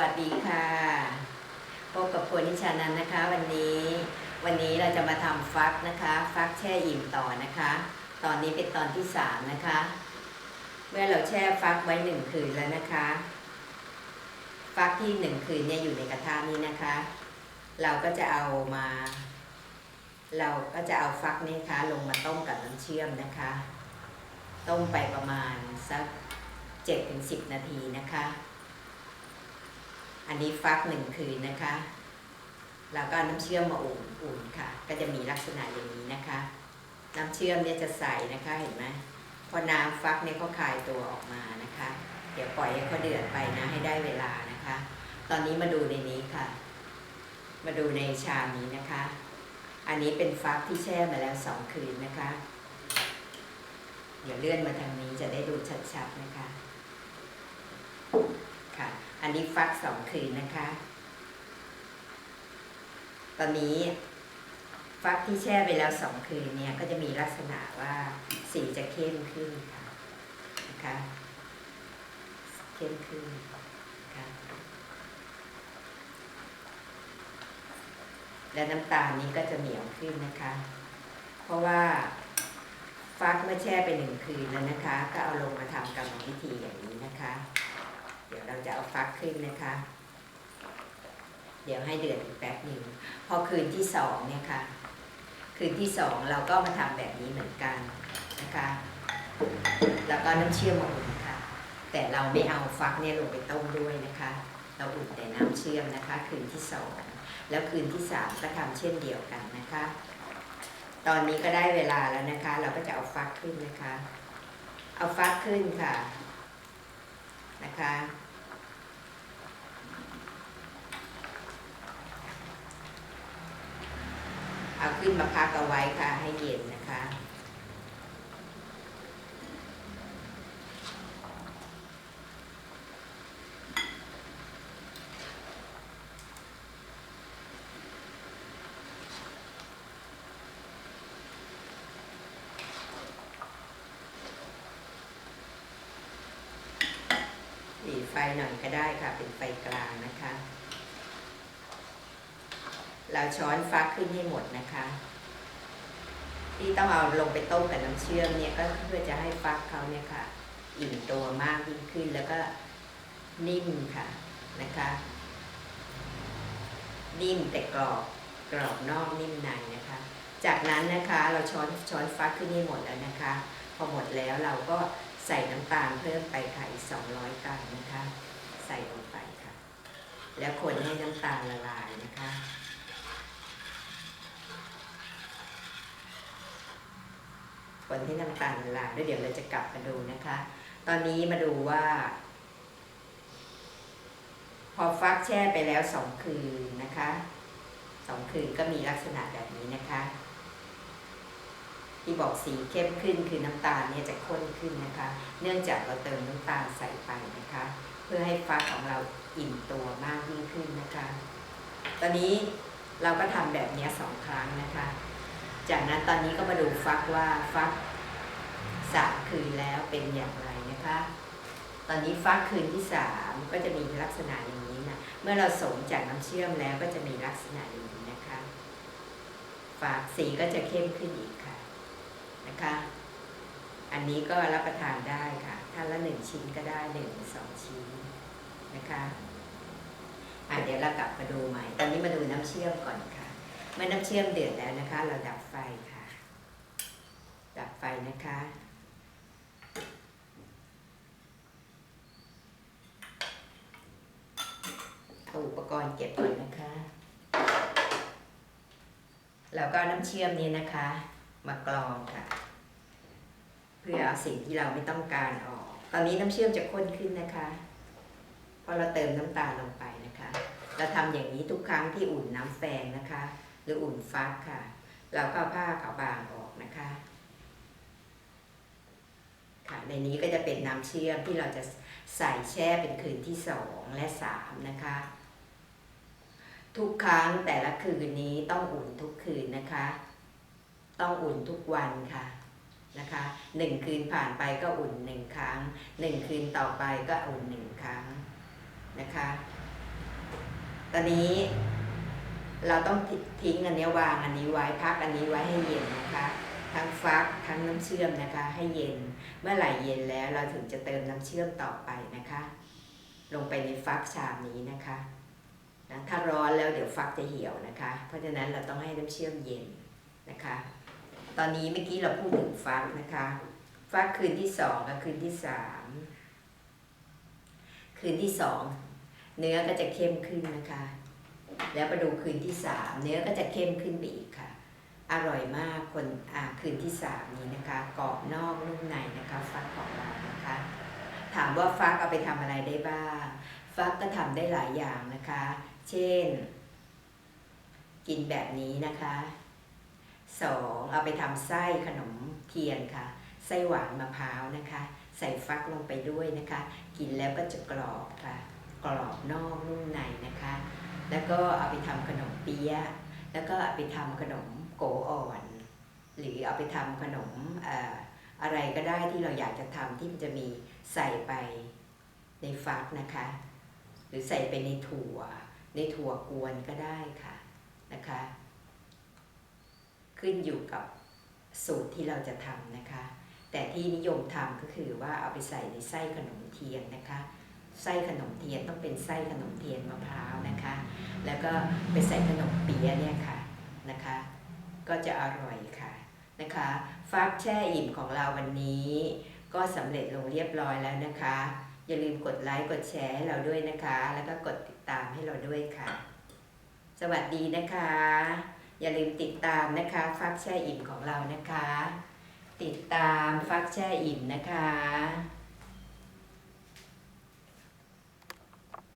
วัสดีค่ะ พบกับพลนิชานันท์นะคะ วันนี้วันนี้เราจะมาทำฟักนะคะ ฟักแช่อิ่มต่อนะคะ ตอนนี้เป็นตอนที่สามนะคะ เมื่อเราแช่ฟักไว้หนึ่งคืนแล้วนะคะ ฟักที่หนึ่งคืนเนี่ยอยู่ในกระทะนี้นะคะ เราก็จะเอามา เราก็จะเอาฟักนี่คะลงมาต้มกับน้ำเชื่อมนะคะ ต้มไปประมาณสักเจ็ดถึงสิบนาทีนะคะ อันนี้ฟักหนึ่งคืนนะคะ แล้วก็น้ำเชื่อมมาอุ่นอุ่นค่ะ ก็จะมีลักษณะอย่างนี้นะคะ น้ำเชื่อมเนี่ยจะใสนะคะเห็นไหมพอน้ำฟักเนี่ยเขาคลายตัวออกมานะคะ เดี๋ยวปล่อยให้เขาเดือดไปนะให้ได้เวลานะคะ ตอนนี้มาดูในนี้ค่ะ มาดูในชามนี้นะคะ อันนี้เป็นฟักที่แช่มาแล้วสองคืนนะคะ เดี๋ยวเลื่อนมาทางนี้จะได้ดูชัดๆนะคะ ค่ะ อันนี้ฟักสองคืนนะคะ ตอนนี้ฟักที่แช่ไปแล้วสองคืนเนี่ยก็จะมีลักษณะว่าสีจะเข้มขึ้นค่ะนะคะเข้มขึ้นค่ะและน้ำตาลนี้ก็จะเหนียวขึ้นนะคะ เพราะว่าฟักเมื่อแช่ไปหนึ่งคืนแล้วนะคะ ก็เอาลงมาทำกรรมวิธีอย่างนี้นะคะ เดี๋ยวเราจะเอาฟักขึ้นนะคะ เดี๋ยวให้เดือดอีกแป๊บหนึ่งพอคืนที่สองเนี่ยค่ะ คืนที่สองเราก็มาทำแบบนี้เหมือนกันนะคะ แล้วก็น้ำเชื่อมมาอุ่นค่ะ แต่เราไม่เอาฟักเนี่ยลงไปต้มด้วยนะคะ เราอุ่นแต่น้ำเชื่อมนะคะ คืนที่สองแล้วคืนที่สามก็ทำเช่นเดียวกันนะคะ ตอนนี้ก็ได้เวลาแล้วนะคะ เราก็จะเอาฟักขึ้นนะคะ เอาฟักขึ้นค่ะ นะคะ เอาขึ้นมาพักเอาไว้ค่ะให้เย็นนะคะ หลี ไฟหน่อยก็ได้ค่ะ เป็นไฟกลางนะคะ เราช้อนฟักขึ้นให้หมดนะคะ ที่ต้องเอาลงไปต้มกับน้ำเชื่อมเนี่ยก็เพื่อจะให้ฟักเขาเนี่ยค่ะ อิ่มตัวมากยิ่งขึ้นแล้วก็นิ่มค่ะนะคะ นิ่มแต่กรอบกรอบนอกนิ่มในนะคะ จากนั้นนะคะเราช้อนช้อนฟักขึ้นให้หมดแล้วนะคะ พอหมดแล้วเราก็ ใส่น้ำตาลเพิ่มไปค่ะอีก200 กรัมนะคะ ใส่ลงไปค่ะ แล้วคนให้น้ำตาลละลายนะคะ คนให้น้ำตาลละลายแล้วเดี๋ยวเราจะกลับมาดูนะคะ ตอนนี้มาดูว่า พอฟักแช่ไปแล้วสองคืนนะคะสองคืนก็มีลักษณะแบบนี้นะคะ ที่บอกสีเข้มขึ้นคือน้ำตาลเนี่ยจะข้นขึ้นนะคะ เนื่องจากเราเติมน้ำตาลใส่ไปนะคะ เพื่อให้ฟักของเราอิ่มตัวมากยิ่งขึ้นนะคะ ตอนนี้เราก็ทำแบบนี้สองครั้งนะคะ จากนั้นตอนนี้ก็มาดูฟักว่าฟักสามคืนแล้วเป็นอย่างไรนะคะ ตอนนี้ฟักคืนที่สามก็จะมีลักษณะอย่างนี้นะ เมื่อเราสมจากน้ำเชื่อมแล้วก็จะมีลักษณะอย่างนี้นะคะฝากสีก็จะเข้มขึ้นอีกค่ะ นะคะ อันนี้ก็รับประทานได้ค่ะท่านละหนึ่งชิ้นก็ได้หนึ่งสองชิ้นนะคะอะเดี๋ยวเรากลับมาดูใหม่ ตอนนี้มาดูน้ำเชื่อมก่อนค่ะ เมื่อน้ำเชื่อมเดือดแล้วนะคะ เราดับไฟค่ะ ดับไฟนะคะเอาอุปกรณ์เก็บก่อนนะคะ แล้วก็น้ำเชื่อมนี้นะคะ มากรองค่ะ พื่อเอาสิ่งที่เราไม่ต้องการออก ตอนนี้น้ำเชื่อมจะข้นขึ้นนะคะเพราะเราเติมน้ำตาลลงไปนะคะ เราทำอย่างนี้ทุกครั้งที่อุ่นน้ำแฟงนะคะ หรืออุ่นฟักค่ะ เราก็ผ้าขาวบางออกนะคะ ค่ะในนี้ก็จะเป็นน้ำเชื่อมที่เราจะใส่แช่เป็นคืนที่สองและสามนะคะ ทุกครั้งแต่ละคืนนี้ต้องอุ่นทุกคืนนะคะ ต้องอุ่นทุกวันค่ะ นะคะหนึ่งคืนผ่านไปก็อุ่นหนึ่งครั้งหนึ่งคืนต่อไปก็อุ่นหนึ่งครั้งนะคะ ตอนนี้เราต้องทิ้งอันนี้วางอันนี้ไว้พักอันนี้ไว้ให้เย็นนะคะทั้งฟักทั้งน้ำเชื่อมนะคะให้เย็นเมื่อไหร่เย็นแล้วเราถึงจะเติมน้ำเชื่อมต่อไปนะคะ ลงไปในฟักชามนี้นะคะนะถ้าร้อนแล้วเดี๋ยวฟักจะเหี่ยวนะคะ เพราะฉะนั้นเราต้องให้น้ำเชื่อมเย็นนะคะ ตอนนี้เมื่อกี้เราพูดถึงฟักนะคะฟักคืนที่สองกับคืนที่สามคืนที่สองเนื้อก็จะเข้มขึ้นนะคะ แล้วมาดูคืนที่สามเนื้อก็จะเข้มขึ้นไปอีกค่ะ อร่อยมากคนอ่าคืนที่สามนี้นะคะกรอบนอกนุ่มในนะคะฟักของเรานะคะ ถามว่าฟักเอาไปทำอะไรได้บ้าง ฟักก็ทำได้หลายอย่างนะคะ เช่น กินแบบนี้นะคะ สองเอาไปทำไส้ขนมเทียนค่ะ ไส้หวานมะพร้าวนะคะ ใส่ฟักลงไปด้วยนะคะ กินแล้วก็จะกรอบค่ะ กรอบนอกนุ่มในนะคะ แล้วก็เอาไปทำขนมเปี๊ยะ แล้วก็เอาไปทำขนมโกอ่อน หรือเอาไปทำขนมอออะไรก็ได้ที่เราอยากจะทำที่มันจะมีใส่ไปในฟักนะคะ หรือใส่ไปในถั่ว ในถั่วกวนก็ได้ค่ะนะคะ ขึ้นอยู่กับสูตรที่เราจะทำนะคะ แต่ที่นิยมทำก็คือว่าเอาไปใส่ในไส้ขนมเทียนนะคะไส้ขนมเทียนต้องเป็นไส้ขนมเทียนมะพร้าวนะคะ แล้วก็ไปใส่ขนมเปี๊ยะเนี่ยค่ะนะคะ ก็จะอร่อยค่ะนะคะฟักแช่อิ่มของเราวันนี้ ก็สำเร็จลงเรียบร้อยแล้วนะคะ อย่าลืมกดไลค์กดแชร์ให้เราด้วยนะคะ แล้วก็กดติดตามให้เราด้วยค่ะ สวัสดีนะคะ อย่าลืมติดตามนะคะฟักแช่อิ่มของเรานะคะ ติดตามฟักแช่อิ่มนะคะ